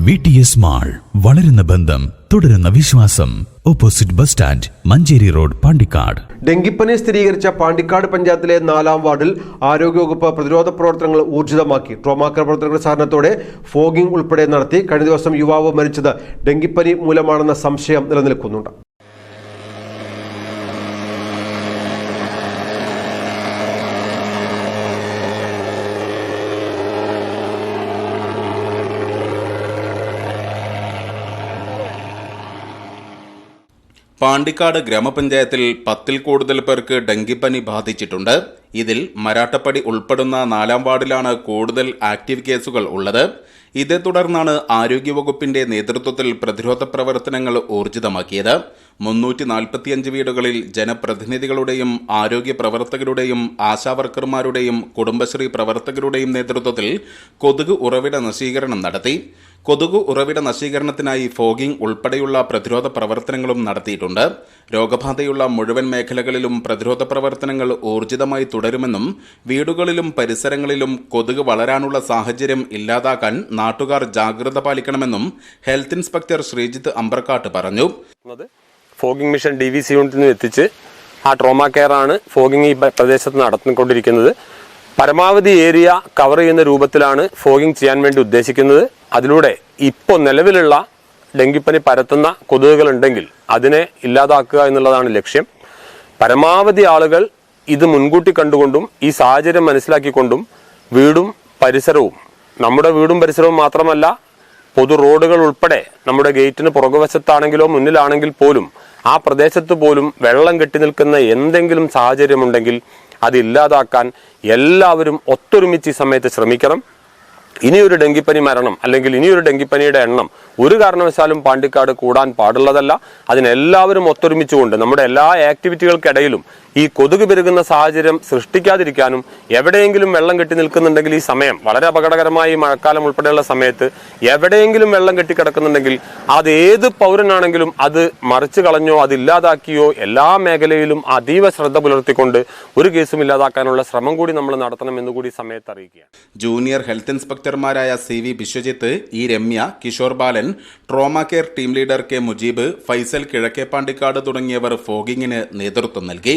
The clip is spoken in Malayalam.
വി ടി എസ് മാൾ വളരുന്ന ബന്ധം തുടരുന്ന വിശ്വാസം. Opposite bus stand Manjeri road Pandikkad. ഡെങ്കിപ്പനി സ്ഥിരീകരിച്ച പാണ്ടിക്കാട് പഞ്ചായത്തിലെ നാലാം വാർഡിൽ ആരോഗ്യവകുപ്പ് പ്രതിരോധ പ്രവർത്തനങ്ങൾ ഊർജിതമാക്കി. ട്രോമാക്കർ പ്രവർത്തനങ്ങളുടെ സഹകരണത്തോടെ ഫോഗിംഗ് ഉൾപ്പെടെ നടത്തി കഴിഞ്ഞ ദിവസം യുവാവ് മരിച്ചത് ഡെങ്കിപ്പനി മൂലമാണെന്ന സംശയം നിലനിൽക്കുന്നുണ്ട്. പാണ്ടിക്കാട് ഗ്രാമപഞ്ചായത്തിൽ പത്തിൽ കൂടുതൽ പേർക്ക് ഡെങ്കിപ്പനി ബാധിച്ചിട്ടുണ്ട്. ഇതിൽ മരാട്ടപ്പടി ഉൾപ്പെടുന്ന നാലാം വാർഡിലാണ് കൂടുതൽ ആക്റ്റീവ് കേസുകൾ ഉള്ളത്. ഇതേ തുടർന്നാണ് ആരോഗ്യവകുപ്പിന്റെ നേതൃത്വത്തിൽ പ്രതിരോധ പ്രവർത്തനങ്ങൾ ഊർജിതമാക്കിയത്. മുന്നൂറ്റി നാൽപ്പത്തിയഞ്ച് വീടുകളിൽ ജനപ്രതിനിധികളുടെയും ആരോഗ്യ പ്രവർത്തകരുടെയും ആശാവർക്കർമാരുടെയും കുടുംബശ്രീ പ്രവർത്തകരുടെയും നേതൃത്വത്തിൽ കൊതുക് ഉറവിട നശീകരണം നടത്തി. കൊതുക് ഉറവിട നശീകരണത്തിനായി ഫോഗിംഗ് ഉൾപ്പെടെയുള്ള പ്രതിരോധ പ്രവർത്തനങ്ങളും നടത്തിയിട്ടുണ്ട്. രോഗബാധയുള്ള മുഴുവൻ മേഖലകളിലും പ്രതിരോധ പ്രവർത്തനങ്ങൾ ഊർജിതമായി തുടരുമെന്നും വീടുകളിലും പരിസരങ്ങളിലും കൊതുക് വളരാനുള്ള സാഹചര്യം ഇല്ലാതാക്കാൻ നാട്ടുകാർ ജാഗ്രത പാലിക്കണമെന്നും ഹെൽത്ത് ഇൻസ്പെക്ടർ ശ്രീജിത്ത് അമ്പർക്കാട്ട് പറഞ്ഞു. Fogging mission D V C യൂണിറ്റിൽ നിന്ന് എത്തിച്ച് ആ ട്രോമ കെയർ ആണ് ഫോഗിംഗ് ഈ പ്രദേശത്ത് നടത്തിക്കൊണ്ടിരിക്കുന്നത്. പരമാവധി ഏരിയ കവർ ചെയ്യുന്ന രൂപത്തിലാണ് ഫോഗിങ് ചെയ്യാൻ വേണ്ടി ഉദ്ദേശിക്കുന്നത്. അതിലൂടെ ഇപ്പോൾ നിലവിലുള്ള ഡെങ്കിപ്പനി പരത്തുന്ന കൊതുകുകൾ ഉണ്ടെങ്കിൽ അതിനെ ഇല്ലാതാക്കുക എന്നുള്ളതാണ് ലക്ഷ്യം. പരമാവധി ആളുകൾ ഇത് മുൻകൂട്ടി കണ്ടുകൊണ്ടും ഈ സാഹചര്യം മനസ്സിലാക്കിക്കൊണ്ടും വീടും പരിസരവും നമ്മുടെ വീടും പരിസരവും മാത്രമല്ല പൊതു റോഡുകൾ ഉൾപ്പെടെ നമ്മുടെ ഗേറ്റിന് പുറകുവശത്താണെങ്കിലോ മുന്നിലാണെങ്കിൽ പോലും ആ പ്രദേശത്ത് പോലും വെള്ളം കെട്ടി നിൽക്കുന്ന എന്തെങ്കിലും സാഹചര്യമുണ്ടെങ്കിൽ അത് ഇല്ലാതാക്കാൻ എല്ലാവരും ഒത്തൊരുമിച്ച് ഈ സമയത്ത് ശ്രമിക്കണം. ഇനിയൊരു ഡെങ്കിപ്പനി മരണം അല്ലെങ്കിൽ ഇനിയൊരു ഡെങ്കിപ്പനിയുടെ എണ്ണം ഒരു കാരണവശാലും പാണ്ടിക്കാട് കൂടാൻ പാടുള്ളതല്ല. അതിനെല്ലാവരും ഒത്തൊരുമിച്ചുകൊണ്ട് നമ്മുടെ എല്ലാ ആക്ടിവിറ്റികൾക്കിടയിലും ഈ കൊതുക് പെരുകുന്ന സാഹചര്യം സൃഷ്ടിക്കാതിരിക്കാനും എവിടെയെങ്കിലും വെള്ളം കെട്ടി നിൽക്കുന്നുണ്ടെങ്കിൽ ഈ സമയം വളരെ അപകടകരമായ ഈ മഴക്കാലം ഉൾപ്പെടെയുള്ള സമയത്ത് എവിടെയെങ്കിലും വെള്ളം കെട്ടി കിടക്കുന്നുണ്ടെങ്കിൽ അത് ഏത് പൗരനാണെങ്കിലും അത് മറിച്ചു കളഞ്ഞോ അത് ഇല്ലാതാക്കിയോ എല്ലാ മേഖലയിലും അതീവ ശ്രദ്ധ പുലർത്തിക്കൊണ്ട് ഒരു കേസും ഇല്ലാതാക്കാനുള്ള ശ്രമം കൂടി നമ്മൾ നടത്തണം എന്ന് കൂടി സമയത്ത് അറിയിക്കുക junior health ഇൻസ്പെക്ടർമാരായ C V Viswajith E Ramya Kishore Balan trauma care team leader K Mujeeb Faisal Kizhakkepandikkad തുടങ്ങിയവർ ഫോഗിങ്ങിന് നേതൃത്വം നൽകി.